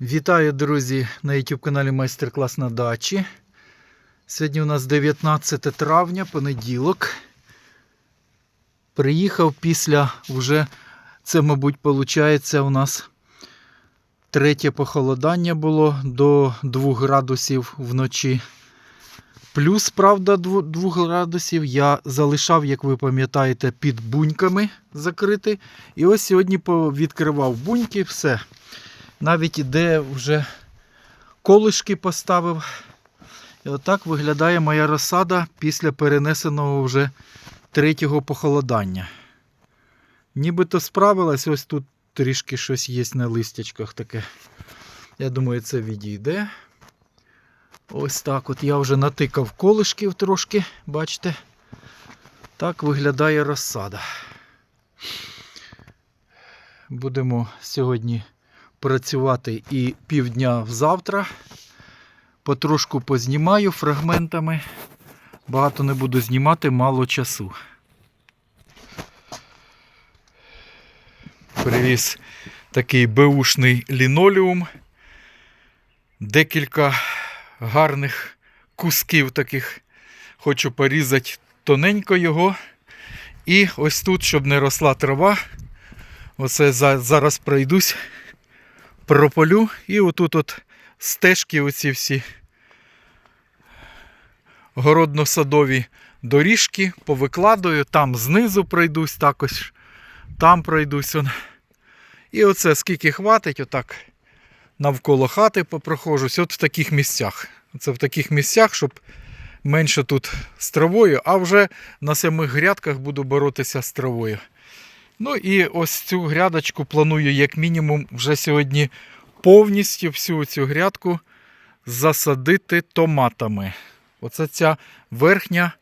Вітаю, друзі, на YouTube каналі Майстер-клас на дачі. Сьогодні у нас 19 травня, понеділок. Приїхав після вже, це, мабуть, виходить, у нас третє похолодання було до 2 градусів вночі. Плюс, правда, 2 градусів я залишав, як ви пам'ятаєте, під буньками закритий. І ось сьогодні відкривав буньки, все. Навіть де вже колишки поставив. І отак виглядає моя розсада після перенесеного вже третього похолодання. Нібито справилась, ось тут трішки щось є на листячках таке. Я думаю, це відійде. Ось так от я вже натикав колишків трошки, бачите? Так виглядає розсада. Будемо сьогодні працювати і півдня завтра. Потрошку познімаю фрагментами. Багато не буду знімати, мало часу. Привіз такий беушний лінолеум. Декілька гарних кусків таких. Хочу порізати тоненько його. І ось тут, щоб не росла трава. Оце зараз пройдусь прополю і отут от стежки оці всі городно-садові доріжки повикладаю, там знизу пройдусь також, там пройдусь. Он. І оце скільки хватить, отак навколо хати попрохожусь, от в таких місцях. Це в таких місцях, щоб менше тут з травою, а вже на самих грядках буду боротися з травою. Ну і ось цю грядочку планую, як мінімум, вже сьогодні повністю всю цю грядку засадити томатами. Оце ця верхня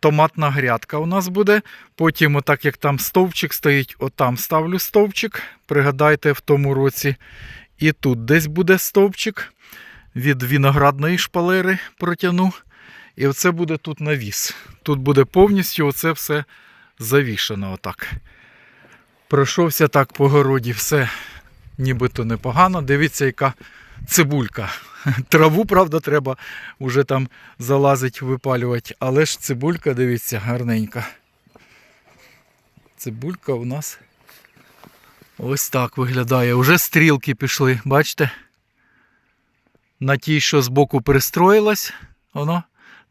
томатна грядка у нас буде. Потім, отак як там стовпчик стоїть, отам ставлю стовпчик. Пригадайте, в тому році. І тут десь буде стовпчик. Від виноградної шпалери протягну. І оце буде тут навіс. Тут буде повністю оце все завішано. отак. Пройшовся так по городі, все нібито непогано. Дивіться, яка цибулька. Траву, правда, треба вже там залазить, випалювати. Але ж цибулька, дивіться, гарненька. Цибулька у нас ось так виглядає. Уже стрілки пішли, бачите? На тій, що збоку пристроїлась, воно,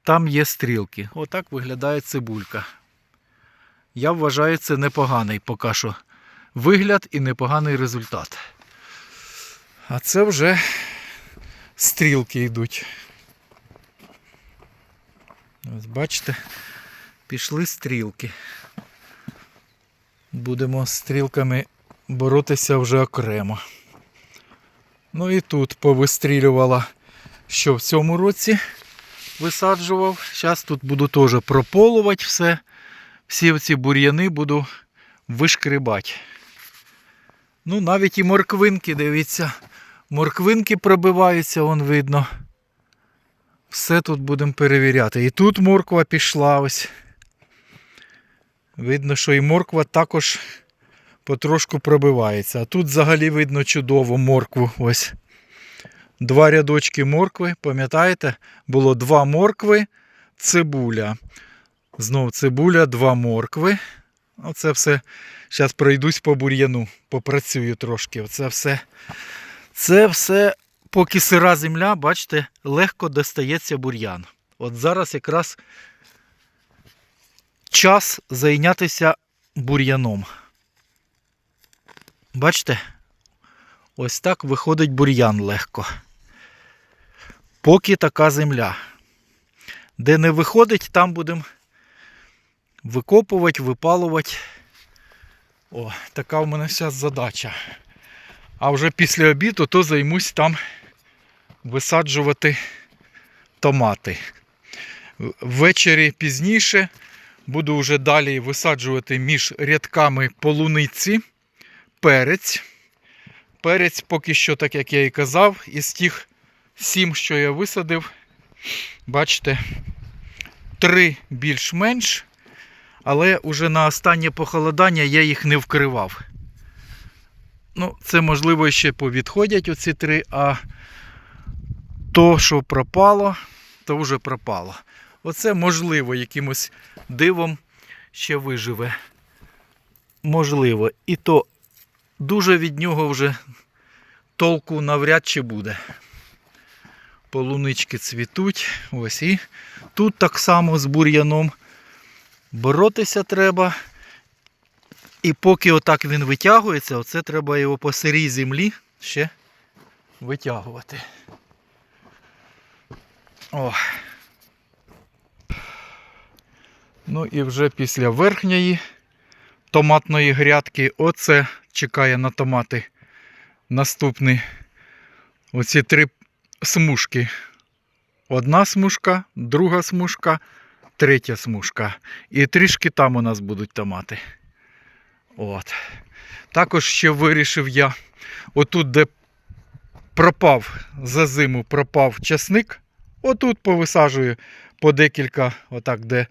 там є стрілки. Отак виглядає цибулька. Я вважаю, це непоганий поки що вигляд і непоганий результат. А це вже стрілки йдуть. Ось бачите, пішли стрілки. Будемо з стрілками боротися вже окремо. Ну і тут повистрілювала, що в цьому році висаджував. Зараз тут буду теж прополувати все. Всі ці бур'яни буду вишкрибати. Ну, навіть і морквинки, дивіться, морквинки пробиваються, вон видно. Все тут будемо перевіряти. І тут морква пішла ось. Видно, що і морква також потрошку пробивається. А тут взагалі видно чудово моркву. Ось. Два рядочки моркви, пам'ятаєте? Було два моркви, цибуля. Знов цибуля, два моркви. Оце все. Зараз пройдусь по бур'яну, попрацюю трошки. Оце все. Це все, поки сира земля, бачите, легко достається бур'ян. От зараз якраз час зайнятися бур'яном. Бачите? Ось так виходить бур'ян легко. Поки така земля. Де не виходить, там будемо викопувати, випалувати. О, така в мене зараз задача. А вже після обіду то займусь там висаджувати томати. Ввечері пізніше буду вже далі висаджувати між рядками полуниці, перець. Перець поки що, так як я і казав, із тих сім, що я висадив, бачите, три більш-менш але уже на останнє похолодання я їх не вкривав. Ну, це можливо ще повідходять оці три, а то, що пропало, то вже пропало. Оце можливо якимось дивом ще виживе. Можливо. І то дуже від нього вже толку навряд чи буде. Полунички цвітуть. Ось і тут так само з бур'яном боротися треба. І поки отак він витягується, оце треба його по сирій землі ще витягувати. О. Ну і вже після верхньої томатної грядки, оце чекає на томати наступний. Оці три смужки. Одна смужка, друга смужка, третя смужка. І трішки там у нас будуть томати. От. Також ще вирішив я, отут, де пропав за зиму пропав часник, отут повисаджую по декілька, отак, де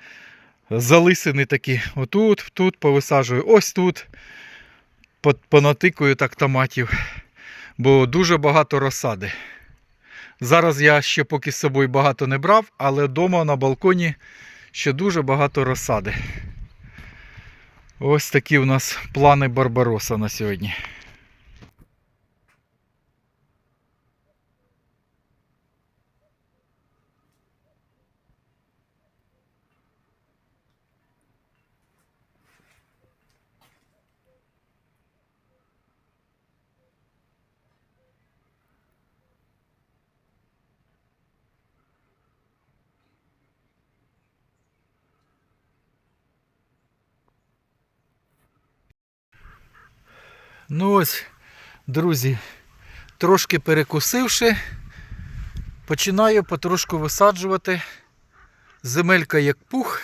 залисини такі, отут, тут повисаджую, ось тут понатикую так томатів, бо дуже багато розсади. Зараз я ще поки з собою багато не брав, але вдома на балконі ще дуже багато розсади. Ось такі у нас плани Барбароса на сьогодні. Ну ось, друзі, трошки перекусивши, починаю потрошку висаджувати. Земелька як пух.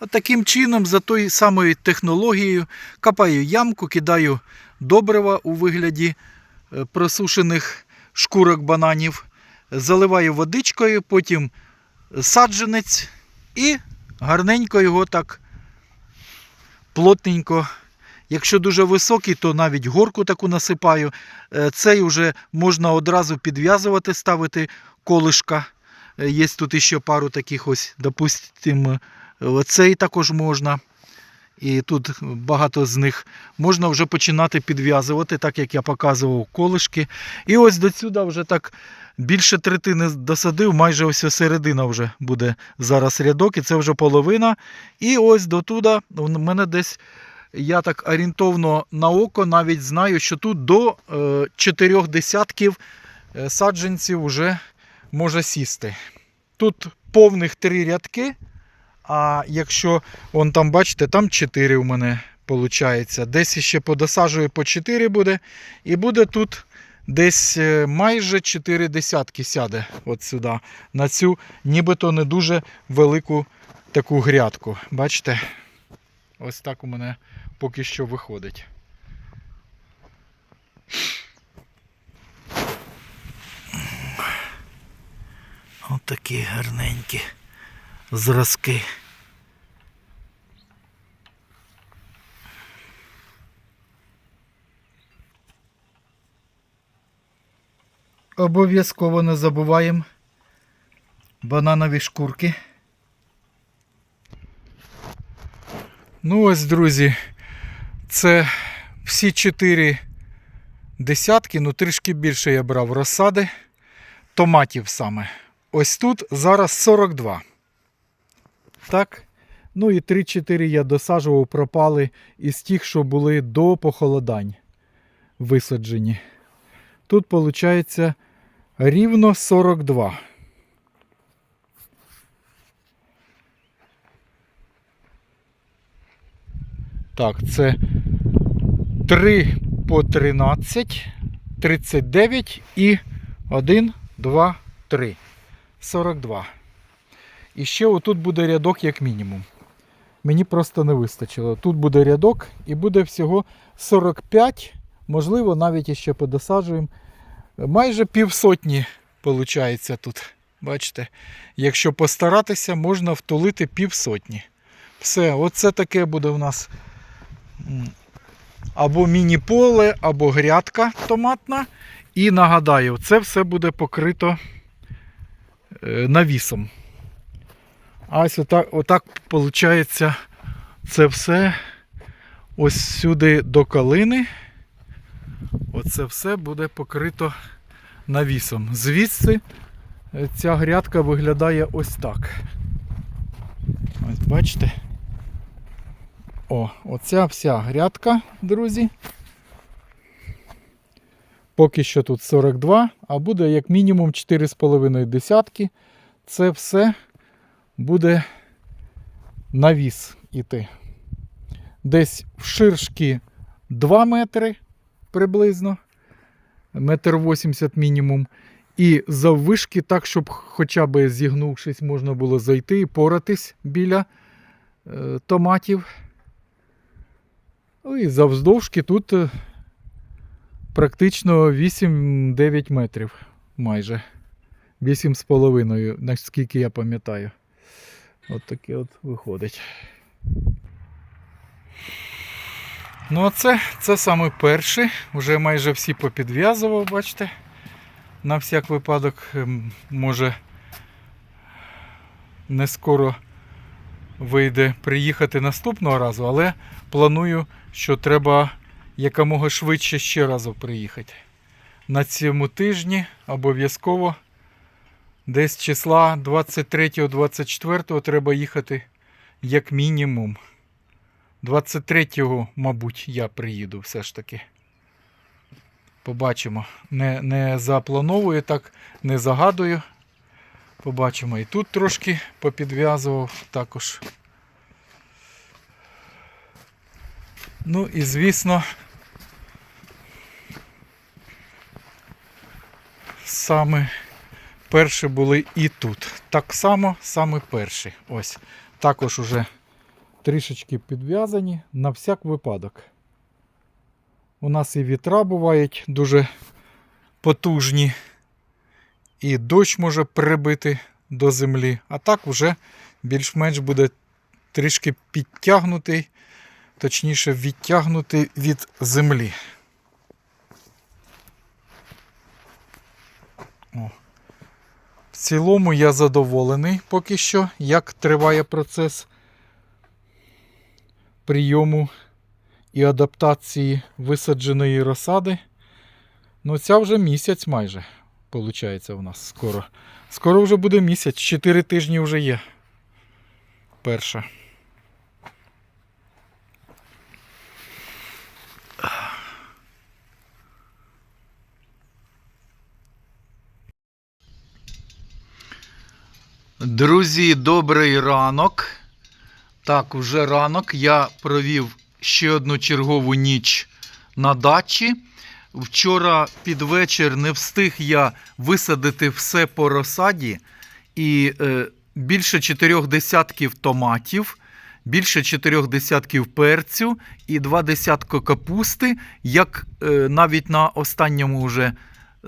От таким чином, за тою самою технологією, копаю ямку, кидаю добрива у вигляді е, просушених шкурок бананів, заливаю водичкою, потім саджанець і гарненько його так плотненько Якщо дуже високий, то навіть горку таку насипаю. Е, Цей вже можна одразу підв'язувати, ставити колишка. Е, Є тут ще пару таких ось, допустимо, цей також можна. І тут багато з них можна вже починати підв'язувати, так як я показував колишки. І ось до сюди вже так більше третини досадив, майже ось середина вже буде зараз рядок, і це вже половина. І ось до туди у мене десь я так орієнтовно на око навіть знаю, що тут до е, чотирьох десятків е, саджанців вже може сісти. Тут повних три рядки, а якщо вон там, бачите, там 4 у мене виходить. Десь ще подосаджую по 4 буде. І буде тут десь е, майже 4 десятки сяде от сюди. На цю нібито не дуже велику таку грядку. Бачите? Ось так у мене поки що виходить. Ось такі гарненькі зразки. Обов'язково не забуваємо бананові шкурки. Ну ось, друзі, це всі чотири десятки, ну трішки більше я брав розсади томатів саме. Ось тут зараз 42. Так. Ну і 3-4 я досаджував, пропали із тих, що були до похолодань висаджені. Тут виходить рівно 42. Так, це 3 по 13, 39 і 1, 2, 3. 42. І ще отут буде рядок як мінімум. Мені просто не вистачило. Тут буде рядок і буде всього 45, можливо, навіть іще подосаджуємо. Майже півсотні виходить тут. Бачите, якщо постаратися, можна втулити півсотні. Все, оце таке буде у нас або міні-поле, або грядка томатна. І нагадаю, це все буде покрито е, навісом. А ось отак, отак виходить, це все ось сюди до калини. Оце все буде покрито навісом. Звідси е, ця грядка виглядає ось так. Ось бачите? О, оця вся грядка, друзі. Поки що тут 42, а буде як мінімум 4,5 десятки. Це все буде навіс іти. Десь в ширшки 2 метри приблизно, метр 80 мінімум. І заввишки так, щоб хоча б зігнувшись, можна було зайти і поратись біля е, томатів. Ну і завздовжки тут е, практично 8-9 метрів майже. 8,5, наскільки я пам'ятаю. От таке от виходить. Ну, а це, це саме перший. Вже майже всі попідв'язував, бачите. На всяк випадок, ем, може, не скоро вийде приїхати наступного разу, але планую, що треба якомога швидше ще разу приїхати. На цьому тижні обов'язково десь числа 23-24 треба їхати як мінімум. 23-го, мабуть, я приїду все ж таки. Побачимо. Не, не заплановую так, не загадую. Побачимо. І тут трошки попідв'язував також. Ну і звісно. Саме перші були і тут. Так само, саме перші. Ось. Також уже трішечки підв'язані на всяк випадок. У нас і вітра бувають дуже потужні, і дощ може прибити до землі, а так вже більш-менш буде трішки підтягнутий, точніше відтягнутий від землі. О. В цілому я задоволений поки що, як триває процес прийому і адаптації висадженої розсади. Ну, ця вже місяць майже, виходить, у нас скоро. Скоро вже буде місяць, 4 тижні вже є. Перша. Друзі, добрий ранок. Так, вже ранок. Я провів ще одну чергову ніч на дачі. Вчора під вечір не встиг я висадити все по розсаді. І е, більше чотирьох десятків томатів, більше чотирьох десятків перцю і два десятки капусти. Як е, навіть на останньому вже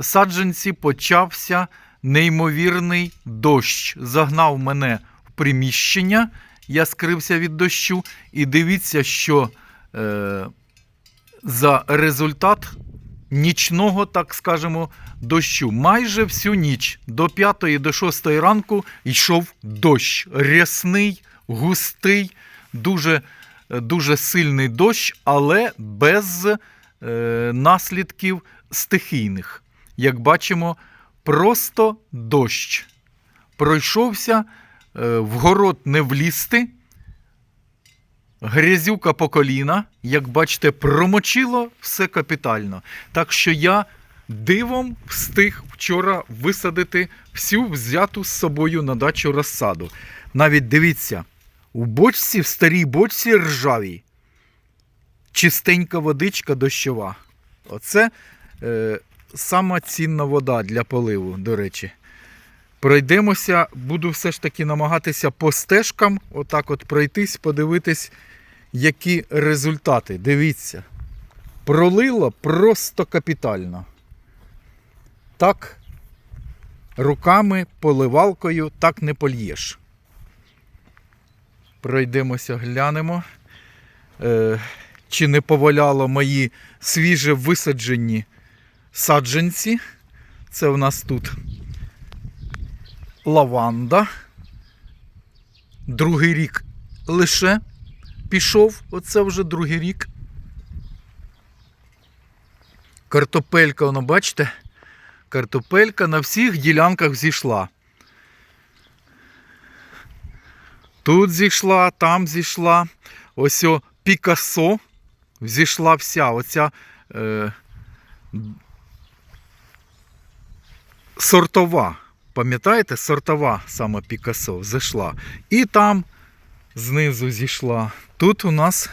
саджанці почався неймовірний дощ. Загнав мене в приміщення. Я скрився від дощу. І дивіться, що е, за результат нічного, так скажемо, дощу. Майже всю ніч до 5 до 6 ранку йшов дощ. Рясний, густий, дуже, дуже сильний дощ, але без е, наслідків стихійних. Як бачимо, просто дощ. Пройшовся, е, в город не влізти. Грязюка по коліна, як бачите, промочило все капітально. Так що я дивом встиг вчора висадити всю взяту з собою на дачу розсаду. Навіть дивіться, у бочці, в старій бочці ржавій. Чистенька водичка дощова. Оце е, сама цінна вода для поливу, до речі. Пройдемося, буду все ж таки намагатися по стежкам, отак от пройтись, подивитись, які результати. Дивіться. Пролило просто капітально. Так, руками, поливалкою так не польєш. Пройдемося, глянемо. Е, чи не поваляло мої свіже висаджені саджанці. Це в нас тут лаванда. Другий рік лише пішов. Оце вже другий рік. Картопелька, воно, бачите? Картопелька на всіх ділянках зійшла. Тут зійшла, там зійшла. Ось о Пікассо зійшла вся. Оця е, сортова. Пам'ятаєте, сортова саме Пікассо зійшла. І там знизу зійшла. Тут у нас.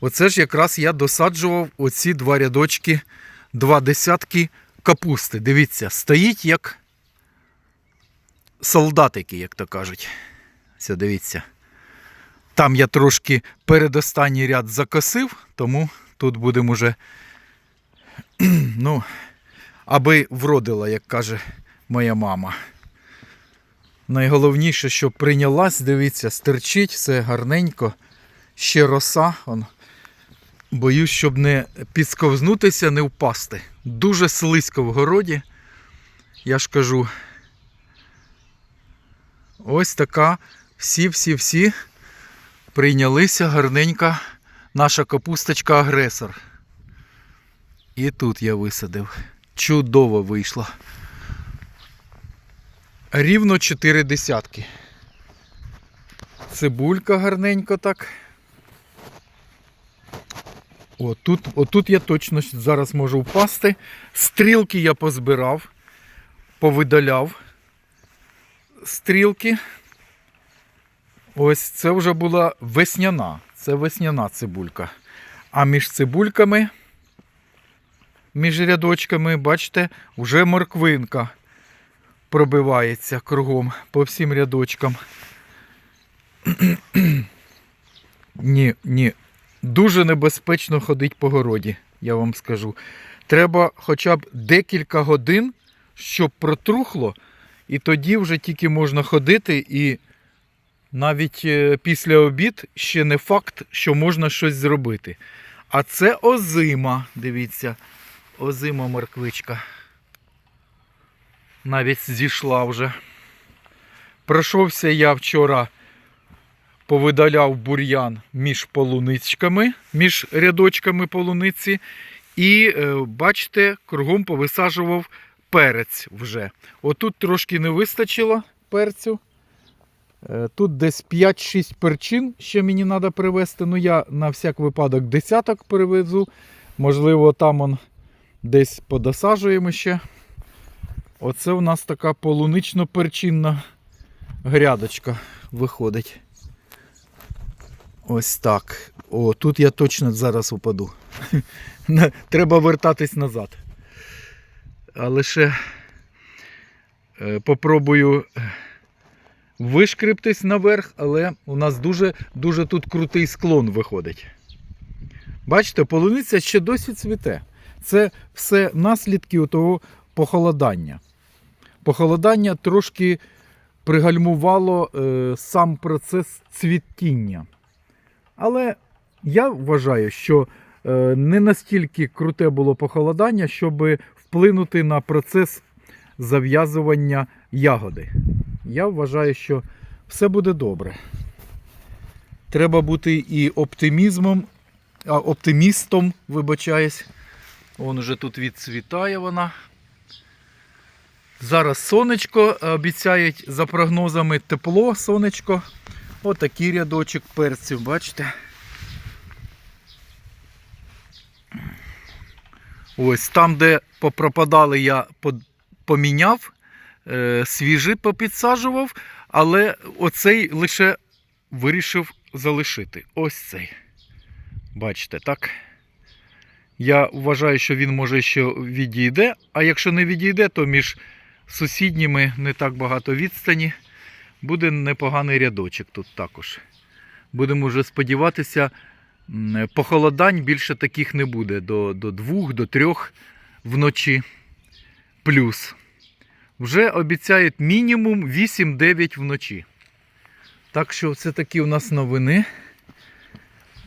Оце ж якраз я досаджував оці два рядочки, два десятки капусти. Дивіться, стоїть як солдатики, як то кажуть. Все, дивіться. Там я трошки передостанній ряд закосив, тому тут будемо уже, ну, аби вродила, як каже моя мама. Найголовніше, що прийнялась, дивіться, стерчить, все гарненько, ще роса. Он. Боюсь, щоб не підсковзнутися, не впасти. Дуже слизько в городі. Я ж кажу. Ось така всі-всі-всі прийнялися гарненька наша капусточка агресор. І тут я висадив. Чудово вийшло. Рівно 4 десятки. Цибулька гарненько так. Отут, отут я точно зараз можу впасти. Стрілки я позбирав, повидаляв стрілки. Ось це вже була весняна. Це весняна цибулька. А між цибульками, між рядочками, бачите, вже морквинка пробивається кругом по всім рядочкам. ні, ні. Дуже небезпечно ходити по городі, я вам скажу. Треба хоча б декілька годин, щоб протрухло, і тоді вже тільки можна ходити, і навіть е, після обід ще не факт, що можна щось зробити. А це озима, дивіться, озима морквичка. Навіть зійшла вже. Пройшовся я вчора повидаляв бур'ян між полуничками, між рядочками полуниці. І, е, бачите, кругом повисаджував перець вже. Отут трошки не вистачило перцю. Е, Тут десь 5-6 перчин ще мені треба привезти. Ну, я на всяк випадок десяток привезу. Можливо, там он десь подосаджуємо ще. Оце у нас така полунично-перчинна грядочка виходить. Ось так. О, тут я точно зараз упаду. Треба вертатись назад. А лише е, попробую вишкриптись наверх, але у нас дуже, дуже тут крутий склон виходить. Бачите, полуниця ще досі цвіте. Це все наслідки того похолодання. Похолодання трошки пригальмувало е, сам процес цвітіння. Але я вважаю, що е, не настільки круте було похолодання, щоб вплинути на процес зав'язування ягоди. Я вважаю, що все буде добре. Треба бути і оптимізмом, а, оптимістом, вибачаюсь. Вон уже тут відцвітає вона. Зараз сонечко обіцяють за прогнозами тепло, сонечко. Отакий рядочок перців, бачите? Ось там, де попропадали, я поміняв, е, свіжий попідсаджував, але оцей лише вирішив залишити. Ось цей. Бачите, так? Я вважаю, що він може ще відійде, а якщо не відійде, то між сусідніми не так багато відстані. Буде непоганий рядочок тут також. Будемо вже сподіватися, похолодань більше таких не буде до, до 2, до 3 вночі. Плюс. Вже обіцяють мінімум 8-9 вночі. Так що це такі у нас новини.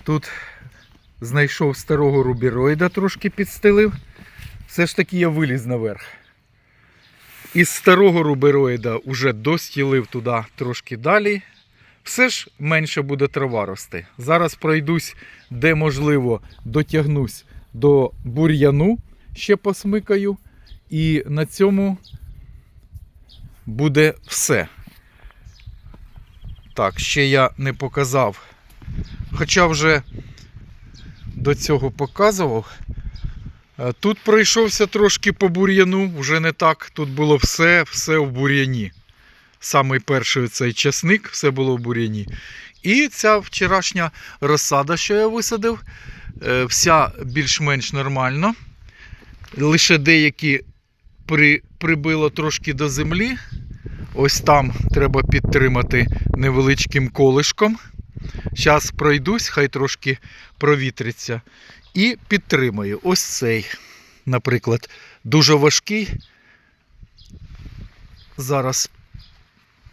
Тут знайшов старого рубіроїда, трошки підстелив. Все ж таки я виліз наверх. Із старого рубероїда вже достілив туди трошки далі. Все ж менше буде трава рости. Зараз пройдусь, де можливо, дотягнусь до бур'яну, ще посмикаю. І на цьому буде все. Так, ще я не показав. Хоча вже до цього показував. Тут пройшовся трошки по бур'яну, вже не так. Тут було все, все в бур'яні. Самий перший цей часник, все було в бур'яні. І ця вчорашня розсада, що я висадив, е, вся більш-менш нормально. Лише деякі при, прибило трошки до землі. Ось там треба підтримати невеличким колишком. Зараз пройдусь, хай трошки провітриться. І підтримаю. Ось цей, наприклад, дуже важкий. Зараз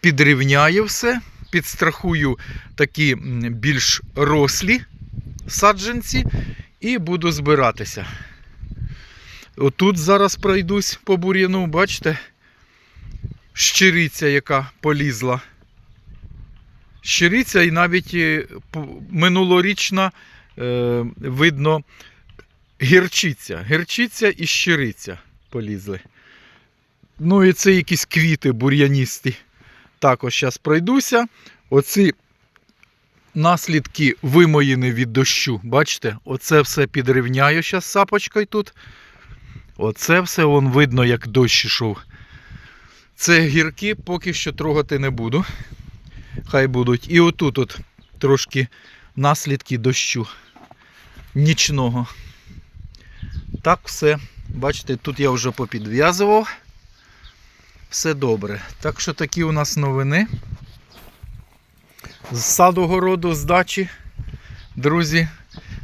підрівняю все, підстрахую такі більш рослі саджанці і буду збиратися. Отут зараз пройдусь по бур'яну, бачите? Щириця, яка полізла. Щириця і навіть е, минулорічна е, видно гірчиця. Гірчиця і щириця полізли. Ну і це якісь квіти бур'яністі. Також зараз пройдуся. Оці наслідки вимоїни від дощу. Бачите, оце все підрівняю зараз сапочкою тут. Оце все вон видно, як дощ ішов. Це гірки поки що трогати не буду. Хай будуть. І отут от трошки наслідки дощу нічного. Так все. Бачите, тут я вже попідв'язував. Все добре. Так що такі у нас новини. З саду городу, з. Друзі,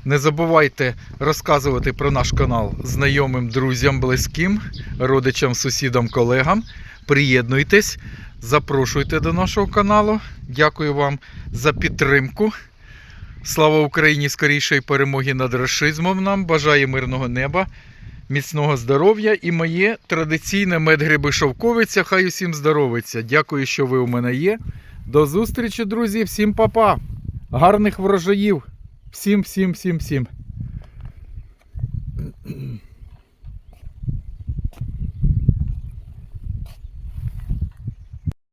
не забувайте розказувати про наш канал знайомим, друзям, близьким, родичам, сусідам, колегам. Приєднуйтесь, запрошуйте до нашого каналу. Дякую вам за підтримку. Слава Україні! Скорішої перемоги над расизмом нам. Бажаю мирного неба, міцного здоров'я і моє традиційне медгриби шовковиця. Хай усім здоровиться. Дякую, що ви у мене є. До зустрічі, друзі. Всім па-па. Гарних врожаїв. Всім, всім, всім, всім.